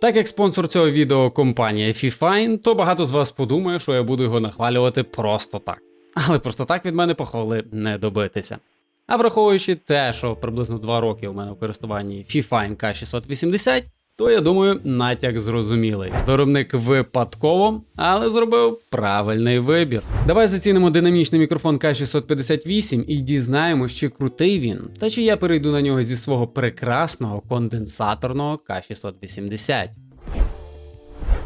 Так як спонсор цього відео компанія Fifine, то багато з вас подумає, що я буду його нахвалювати просто так. Але просто так від мене похвали не добитися. А враховуючи те, що приблизно 2 роки у мене в користуванні Fifine K680, то я думаю, натяк зрозумілий. Виробник випадково, але зробив правильний вибір. Давай зацінимо динамічний мікрофон K658 і дізнаємось, чи крутий він, та чи я перейду на нього зі свого прекрасного конденсаторного K680.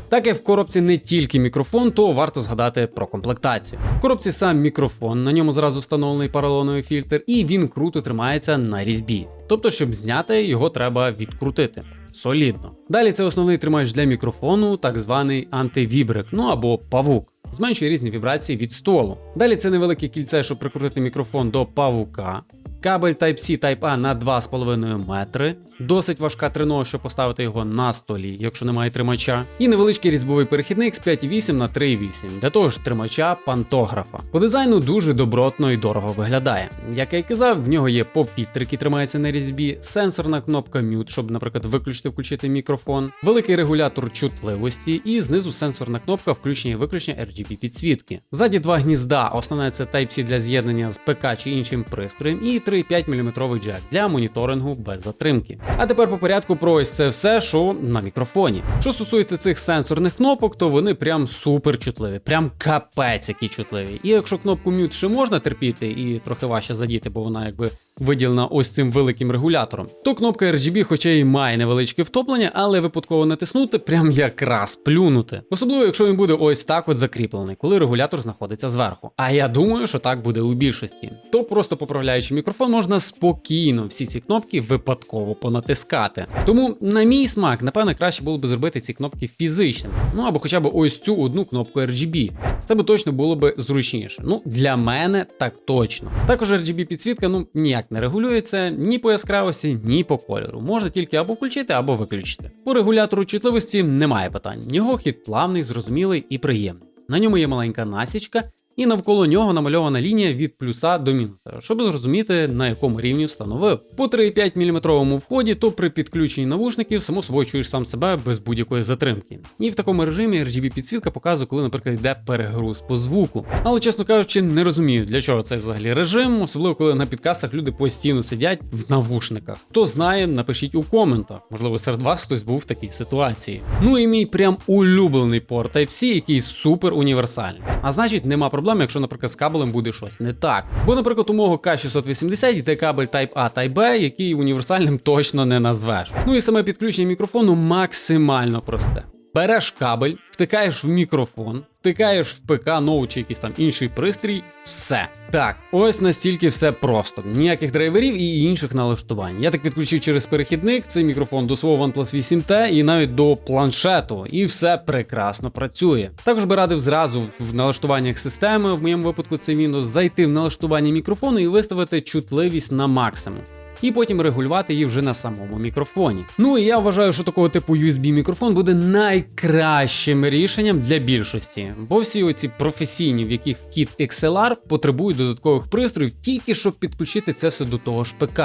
Так як в коробці не тільки мікрофон, то варто згадати про комплектацію. В коробці сам мікрофон, на ньому зразу встановлений поролоновий фільтр, і він круто тримається на різьбі. Тобто, щоб зняти, його треба відкрутити. Солідно. Далі це основний тримач для мікрофону, так званий антивібрик, ну або павук. Зменшує різні вібрації від столу. Далі це невелике кільце, щоб прикрутити мікрофон до павука. Кабель Type-C Type-A на 2,5 метри. Досить важка трено, щоб поставити його на столі, якщо немає тримача. І невеличкий різьбовий перехідник з 5,8 на 3,8 для того ж тримача пантографа. По дизайну дуже добротно і дорого виглядає. Як я й казав, в нього є поп-фільтр, який тримається на різьбі, сенсорна кнопка Mute, щоб, наприклад, виключити включити мікрофон, великий регулятор чутливості, і знизу сенсорна кнопка включення і виключення RGB підсвітки. Ззаді два гнізда, основне це Type-C для з'єднання з ПК чи іншим пристроєм, і 3,5 мм джек для моніторингу без затримки. А тепер по порядку про ось це все, що на мікрофоні. Що стосується цих сенсорних кнопок, то вони прям супер чутливі, прям капець які чутливі. І якщо кнопку м'ют ще можна терпіти і трохи важче задіти, бо вона якби виділена ось цим великим регулятором, то кнопка RGB, хоча і має невеличке втоплення, але випадково натиснути, прям якраз плюнути. Особливо, якщо він буде ось так от закріплений, коли регулятор знаходиться зверху. А я думаю, що так буде у більшості. То просто поправляючи мікрофон, можна спокійно всі ці кнопки випадково понатискати. Тому, на мій смак, напевно, краще було б зробити ці кнопки фізичними. Ну або хоча б ось цю одну кнопку RGB. Це би точно було б зручніше. Ну, для мене так точно. Також RGB підсвітка ну ніяк не регулюється ні по яскравості, ні по кольору. Можна тільки або включити, або виключити. По регулятору чутливості немає питань. Його хід плавний, зрозумілий і приємний. На ньому є маленька насічка, і навколо нього намальована лінія від плюса до мінуса, щоб зрозуміти на якому рівні встановив. По 3,5 мм вході, то при підключенні навушників само собою чуєш сам себе без будь-якої затримки. І в такому режимі RGB підсвітка показує, коли, наприклад, йде перегруз по звуку. Але, чесно кажучи, не розумію, для чого це взагалі режим, особливо коли на підкастах люди постійно сидять в навушниках. Хто знає, напишіть у коментах. Можливо, серед вас хтось був в такій ситуації. Ну і мій прям улюблений порт Type-C, який супер універсальний. А значить, нема проблем, якщо, наприклад, з кабелем буде щось не так. Бо, наприклад, у мого K680 йде кабель Type-A Type-B, який універсальним точно не назвеш. Ну і саме підключення мікрофону максимально просте. Береш кабель, втикаєш в мікрофон, втикаєш в ПК, ноут чи якийсь там інший пристрій, все. Так, ось настільки все просто. Ніяких драйверів і інших налаштувань. Я так підключив через перехідник цей мікрофон до свого OnePlus 8T і навіть до планшету, і все прекрасно працює. Також би радив зразу в налаштуваннях системи, в моєму випадку це Windows, зайти в налаштування мікрофону і виставити чутливість на максимум і потім регулювати її вже на самому мікрофоні. Ну і я вважаю, що такого типу USB мікрофон буде найкращим рішенням для більшості, бо всі оці професійні, в яких кіт XLR, потребують додаткових пристроїв тільки щоб підключити це все до того ж ПК.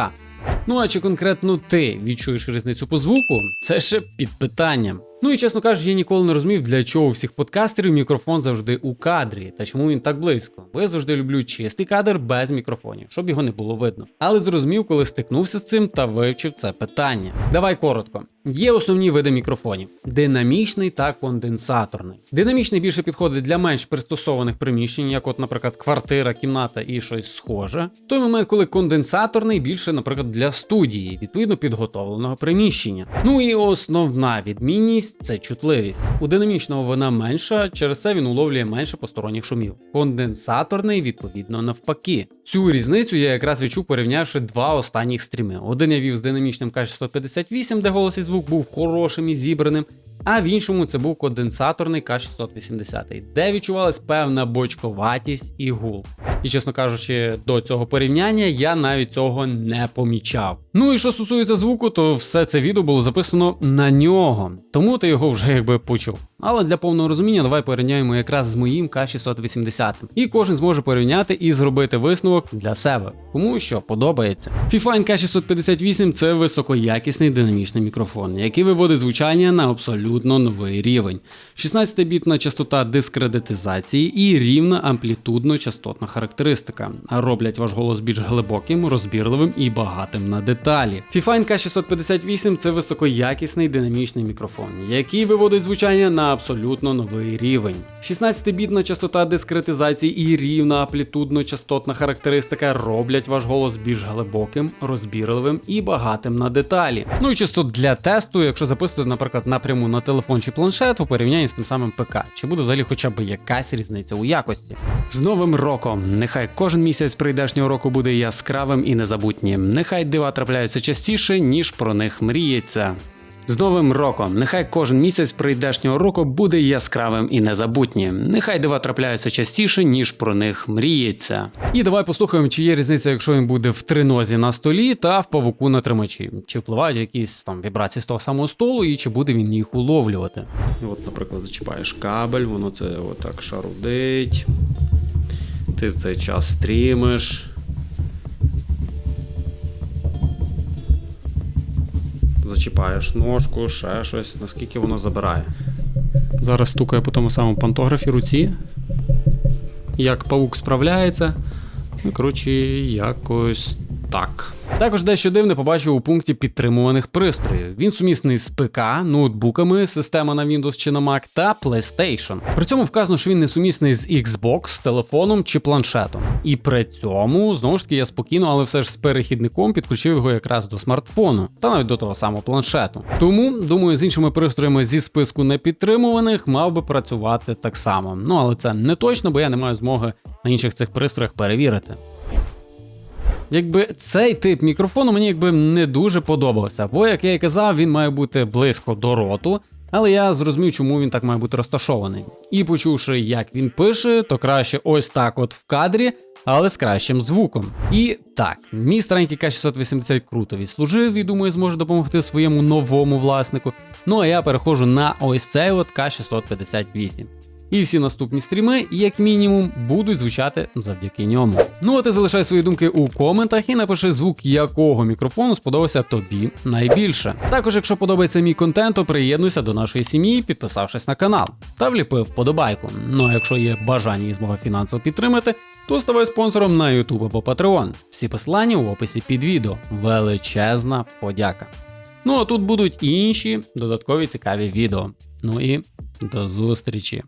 Ну а чи конкретно ти відчуєш різницю по звуку? Це ще під питанням. Ну і чесно кажучи, я ніколи не розумів, для чого у всіх подкастерів мікрофон завжди у кадрі та чому він так близько. Бо я завжди люблю чистий кадр без мікрофонів, щоб його не було видно. Але зрозумів, коли стикнувся з цим та вивчив це питання. Давай коротко. Є основні види мікрофонів: динамічний та конденсаторний. Динамічний більше підходить для менш пристосованих приміщень, як, от, наприклад, квартира, кімната і щось схоже. В той момент, коли конденсаторний більше, наприклад, для студії, відповідно підготовленого приміщення. Ну і основна відмінність це чутливість. У динамічного вона менша, через це він уловлює менше посторонніх шумів. Конденсаторний, відповідно, навпаки. Цю різницю я якраз відчув, порівнявши два останніх стріми. Один я вів з динамічним K658, де голос і звук був хорошим і зібраним. А в іншому це був конденсаторний К680, де відчувалась певна бочковатість і гул. І чесно кажучи, до цього порівняння я навіть цього не помічав. Ну і що стосується звуку, то все це відео було записано на нього, тому ти його вже якби почув. Але для повного розуміння давай порівняємо якраз з моїм К680. І кожен зможе порівняти і зробити висновок для себе, кому що подобається. Fifine K658 це високоякісний динамічний мікрофон, який виводить звучання на абсолютно новий рівень. 16-бітна частота дискредитизації і рівна амплітудно-частотна характеристика, роблять ваш голос більш глибоким, розбірливим і багатим на деталі. Fifine K658 це високоякісний динамічний мікрофон, який виводить звучання на абсолютно новий рівень. 16-бітна частота дискретизації і рівна амплітудно-частотна характеристика роблять ваш голос більш глибоким, розбірливим і багатим на деталі. Ну і чисто для тесту, якщо записувати, наприклад, напряму на телефон чи планшет, у порівнянні з тим самим ПК, чи буде взагалі хоча б якась різниця у якості. З новим роком! Нехай кожен місяць прийдешнього року буде яскравим і незабутнім. Нехай дива трапляються частіше, ніж про них мріється. З Новим роком! Нехай кожен місяць прийдешнього року буде яскравим і незабутнім. Нехай дива трапляються частіше, ніж про них мріється. І давай послухаємо, чи є різниця, якщо він буде в тринозі на столі та в павуку на тримачі. Чи впливають якісь там вібрації з того самого столу, і чи буде він їх уловлювати. От, наприклад, зачіпаєш кабель, воно це отак шарудить. Ти в цей час стрімиш. Зачіпаєш ножку, ще щось, наскільки воно забирає. Зараз стукає по тому самому пантографі руці. Як павук справляється. Ну, коротше, якось так. Також дещо дивне побачив у пункті підтримуваних пристроїв. Він сумісний з ПК, ноутбуками, система на Windows чи на Mac та PlayStation. При цьому вказано, що він не сумісний з Xbox, телефоном чи планшетом. І при цьому, знову ж таки, я спокійно, але все ж з перехідником підключив його якраз до смартфону, та навіть до того самого планшету. Тому, думаю, з іншими пристроями зі списку непідтримуваних мав би працювати так само. Ну але це не точно, бо я не маю змоги на інших цих пристроях перевірити. Якби цей тип мікрофону мені якби не дуже подобався, бо, як я і казав, він має бути близько до роту, але я зрозумів, чому він так має бути розташований. І почувши, як він пише, то краще ось так от в кадрі, але з кращим звуком. І так, мій старенький К680 круто відслужив і думаю, зможе допомогти своєму новому власнику. Ну а я переходжу на ось цей от К658. І всі наступні стріми, як мінімум, будуть звучати завдяки ньому. Ну а ти залишай свої думки у коментах і напиши звук якого мікрофону сподобався тобі найбільше. Також, якщо подобається мій контент, то приєднуйся до нашої сім'ї, підписавшись на канал та вліпив вподобайку. Ну а якщо є бажання і змога фінансово підтримати, то ставай спонсором на YouTube або Patreon. Всі посилання в описі під відео. Величезна подяка. Ну а тут будуть інші додаткові цікаві відео. Ну і до зустрічі!